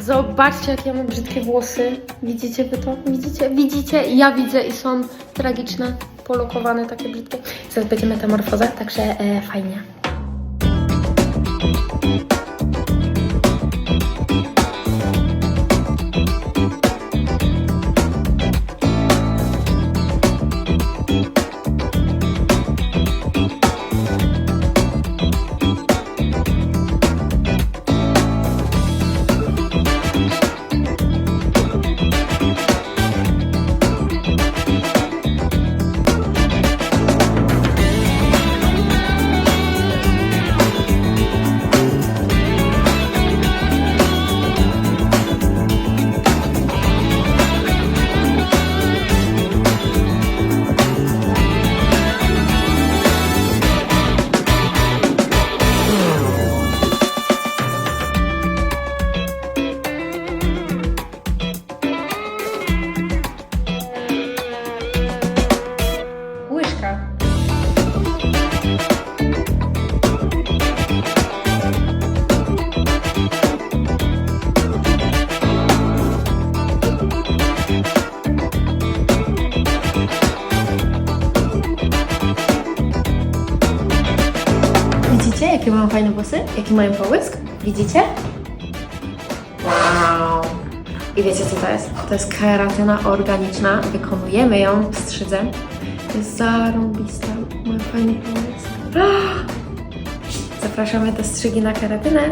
Zobaczcie, jakie ja mam brzydkie włosy. Widzicie wy to? Widzicie? Widzicie? Ja widzę i są tragiczne, polokowane, takie brzydkie. Zaraz będzie metamorfoza, także e, fajnie. Łyżka. Widzicie, jakie mam fajne włosy? Jaki mają połysk? Widzicie? Wow! I wiecie co to jest? To jest keratyna organiczna. Wykonujemy ją w strzydze. Jest zarąbista. Mój fajny połysk. Zapraszamy do strzygi na keratynę.